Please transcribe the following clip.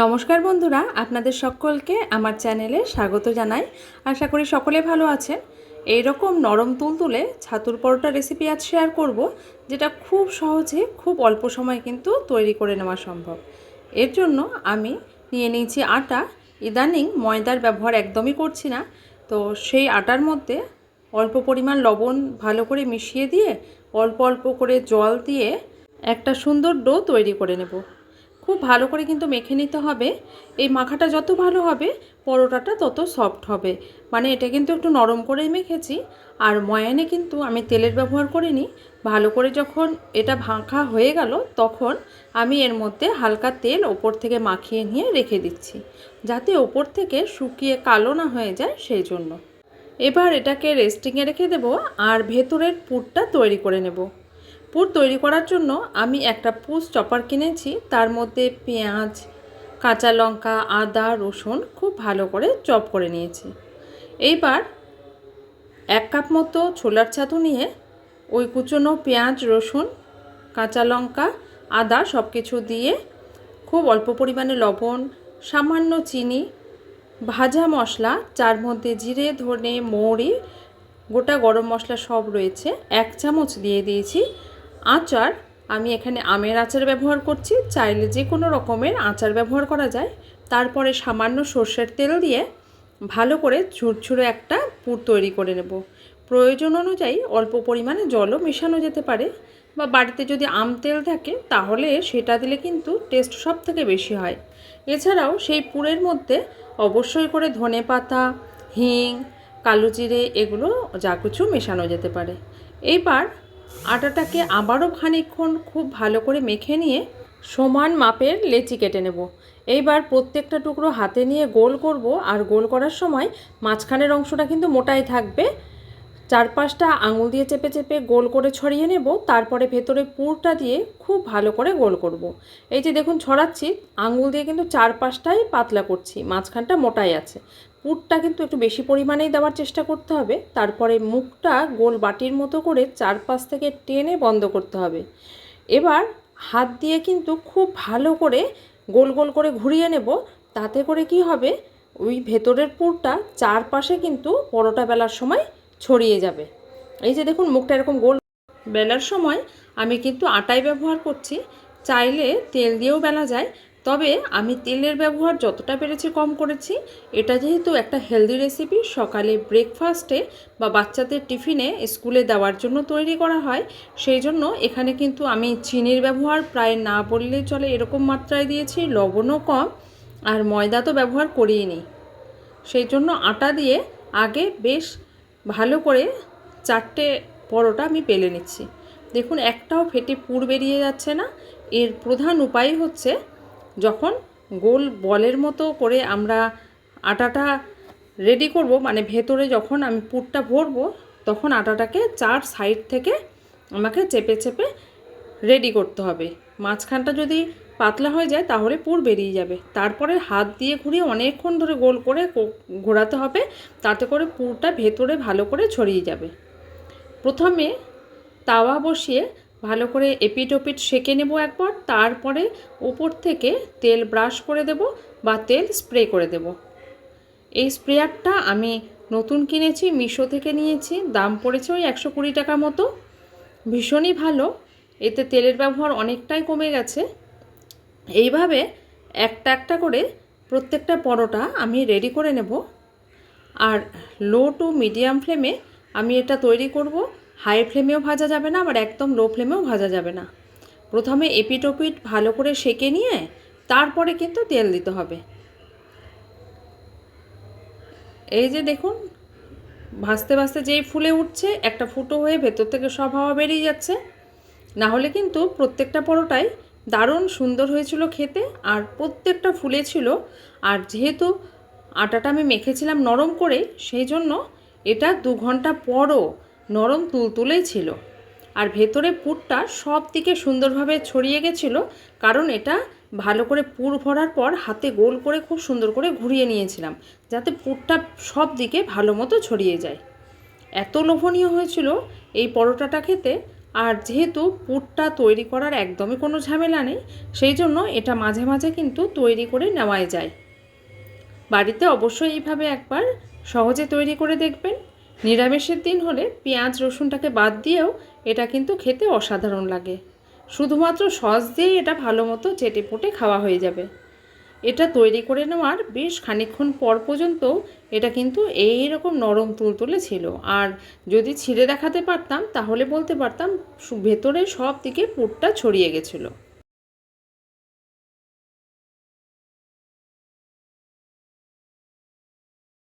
নমস্কার বন্ধুরা, আপনাদের সকলকে আমার চ্যানেলে স্বাগত জানাই। আশা করি সকলে ভালো আছেন। এই রকম নরম তুলতুলে ছাতুর পরোটা রেসিপি আজ শেয়ার করব, যেটা খুব সহজে, খুব অল্প সময়ে কিন্তু তৈরি করে নেওয়া সম্ভব। এর জন্য আমি নিয়ে নিয়েছি আটা। ইদানিং ময়দার ব্যবহার একদমই করছি না। তো সেই আটার মধ্যে অল্প পরিমাণ লবণ ভালো করে মিশিয়ে দিয়ে অল্প অল্প করে জল দিয়ে একটা সুন্দর ডো তৈরি করে নেব। খুব ভালো করে কিন্তু মেখে নিতে হবে। এই মাখাটা যত ভালো হবে, পরোটাটা তত সফট হবে। মানে এটা কিন্তু একটু নরম করেই মেখেছি। আর ময়ানে কিন্তু আমি তেলের ব্যবহার করিনি। ভালো করে যখন এটা ভাঙা হয়ে গেল, তখন আমি এর মধ্যে হালকা তেল ওপর থেকে মাখিয়ে নিয়ে রেখে দিচ্ছি। যাতে ওপর থেকে শুকিয়ে কালো না হয়ে যায় সেই জন্য এবার এটাকে রেস্টিংয়ে রেখে দেবো আর ভেতরের পুরটা তৈরি করে নেব। পুর তৈরি করার জন্য আমি একটা পুষ চপার কিনেছি। তার মধ্যে পেঁয়াজ, কাঁচা লঙ্কা, আদা, রসুন খুব ভালো করে চপ করে নিয়েছি। এইবার এক কাপ মতো ছোলার ছাতু নিয়ে ওই কুচনো পেঁয়াজ, রসুন, কাঁচা লঙ্কা, আদা সব কিছু দিয়ে খুব অল্প পরিমাণে লবণ, সামান্য চিনি, ভাজা মশলা যার মধ্যে জিরে, ধনে, মৌরি, গোটা গরম মশলা সব রয়েছে, এক চামচ দিয়ে দিয়েছি। আচার, আমি এখানে আমের আচার ব্যবহার করছি, চাইলে যে কোনো রকমের আচার ব্যবহার করা যায়। তারপরে সামান্য সর্ষের তেল দিয়ে ভালো করে ঝুরঝুরে একটা পুর তৈরি করে নেব। প্রয়োজন অনুযায়ী অল্প পরিমাণে জলও মেশানো যেতে পারে বা বাড়িতে যদি আম তেল থাকে, তাহলে সেটা দিলে কিন্তু টেস্ট সব থেকে বেশি হয়। এছাড়াও সেই পুরের মধ্যে অবশ্যই করে ধনে পাতা, হিং, কালো জিরে এগুলো যা কিছু মেশানো যেতে পারে। এইবার আটাটাকে আবারও খানিকক্ষণ খুব ভালো করে মেখে নিয়ে সমান মাপের লেচি কেটে নেব। এইবার প্রত্যেকটা টুকরো হাতে নিয়ে গোল করব আর গোল করার সময় মাঝখানের অংশটা কিন্তু মোটাই থাকবে। চারপাশটা আঙুল দিয়ে চেপে চেপে গোল করে ছড়িয়ে নেব, তারপরে ভেতরে পুরটা দিয়ে খুব ভালো করে গোল করব। এই যে দেখুন ছড়াচ্ছি, আঙুল দিয়ে কিন্তু চারপাশটাই পাতলা করছি, মাঝখানটা মোটাই আছে। পুরটা কিন্তু একটু বেশি পরিমাণেই দেওয়ার চেষ্টা করতে হবে, তারপরে মুখটা গোল বাটির মতো করে চার চারপাশ থেকে টেনে বন্ধ করতে হবে। এবার হাত দিয়ে কিন্তু খুব ভালো করে গোল গোল করে ঘুরিয়ে নেব, তাতে করে কি হবে? ওই ভেতরের পুরটা চারপাশে কিন্তু পরোটা বেলার সময় ছড়িয়ে যাবে। এই যে দেখুন, মুখটা এরকম গোল। বেলার সময় আমি কিন্তু আটাই ব্যবহার করছি। চাইলে তেল দিয়েও বেলা যায়। তবে আমি তেলের ব্যবহার যতটা পেরেছি কম করেছি। এটা যেহেতু একটা হেলদি রেসিপি, সকালে ব্রেকফাস্টে বা বাচ্চাদের টিফিনে স্কুলে দেওয়ার জন্য তৈরি করা হয়। সেই জন্য এখানে কিন্তু আমি চিনির ব্যবহার প্রায় না বললেই চলে, এরকম মাত্রায় দিয়েছি। লবণও কম আর ময়দা তো ব্যবহার করিয়ে নিই সেই জন্য আটা দিয়ে আগে বেশ ভালো করে চারটে পরোটা আমি পেলে নিচ্ছি। দেখুন, একটাও ফেটে পুর বেরিয়ে যাচ্ছে না। এর প্রধান উপায় হচ্ছে যখন গোল বলের মতো করে আমরা আটাটা রেডি করব মানে ভেতরে যখন আমি পুরটা ভরবো, তখন আটাটাকে চার সাইড থেকে আমাকে চেপে চেপে রেডি করতে হবে। মাঝখানটা যদি পাতলা হয়ে যায় তাহলে পুর বেরিয়ে যাবে। তারপরে হাত দিয়ে ঘুরিয়ে অনেকক্ষণ ধরে গোল করে ঘোরাতে হবে। তাতে করে পুরটা ভেতরে ভালো করে ছড়িয়ে যাবে। প্রথমে তাওয়া বসিয়ে ভালো করে এপিট ওপিট সেঁকে নেব একবার। তারপরে উপর থেকে তেল ব্রাশ করে দেব বা তেল স্প্রে করে দেব। এই স্প্রেয়ারটা আমি নতুন কিনেছি, মিশো থেকে নিয়েছি। দাম পড়েছে ওই একশো কুড়ি টাকা মতো। ভীষণই ভালো। এতে তেলের ব্যবহার অনেকটাই কমে গেছে। এইভাবে একটা একটা করে প্রত্যেকটা পরোটা আমি রেডি করে নেব। আর লো টু মিডিয়াম ফ্লেমে আমি এটা তৈরি করব। হাই ফ্লেমেও ভাজা যাবে না, আবার একদম লো ফ্লেমেও ভাজা যাবে না। প্রথমে এপিট ওপিট ভালো করে সেকে নিয়ে তারপরে কিন্তু তেল দিতে হবে। এই যে দেখুন, ভাজতে ভাজতে যেই ফুলে উঠছে, একটা ফুটো হয়ে ভেতর থেকে সব হাওয়া বেরিয়ে যাচ্ছে। না হলে কিন্তু প্রত্যেকটা পরোটাই দারুণ সুন্দর হয়েছিল খেতে আর প্রত্যেকটা ফুলে ছিল। আর যেহেতু আটাটা আমি মেখেছিলাম নরম করে, সেই জন্য এটা দু ঘণ্টা পরও নরম তুলতুলেই ছিল। আর ভেতরে পুরটা সব দিকে সুন্দরভাবে ছড়িয়ে গেছিল, কারণ এটা ভালো করে পুর ভরার পর হাতে গোল করে খুব সুন্দর করে ঘুরিয়ে নিয়েছিলাম, যাতে পুরটা সব দিকে ভালো মতো ছড়িয়ে যায়। এত লোভনীয় হয়েছিল এই পরোটাটা খেতে আর যেহেতু পুরটা তৈরি করার একদমই কোনো ঝামেলা নেই, সেই জন্য এটা মাঝে মাঝে কিন্তু তৈরি করে নেওয়াই যায়। বাড়িতে অবশ্যই এইভাবে একবার সহজে তৈরি করে দেখবেন। নিরামিষের দিন হলে পেঁয়াজ, রসুনটাকে বাদ দিয়েও এটা কিন্তু খেতে অসাধারণ লাগে। শুধুমাত্র সস দিয়েই এটা ভালো মতো চেটে পুটে খাওয়া হয়ে যাবে। এটা তৈরি করে নেওয়ার বেশ খানিক্ষণ পর পর্যন্ত এটা কিন্তু এই রকম নরম তুলতুলে ছিল। আর যদি ছিঁড়ে দেখাতে পারতাম, তাহলে বলতে পারতাম ভেতরে সব দিকে পুরটা ছড়িয়ে গেছিল।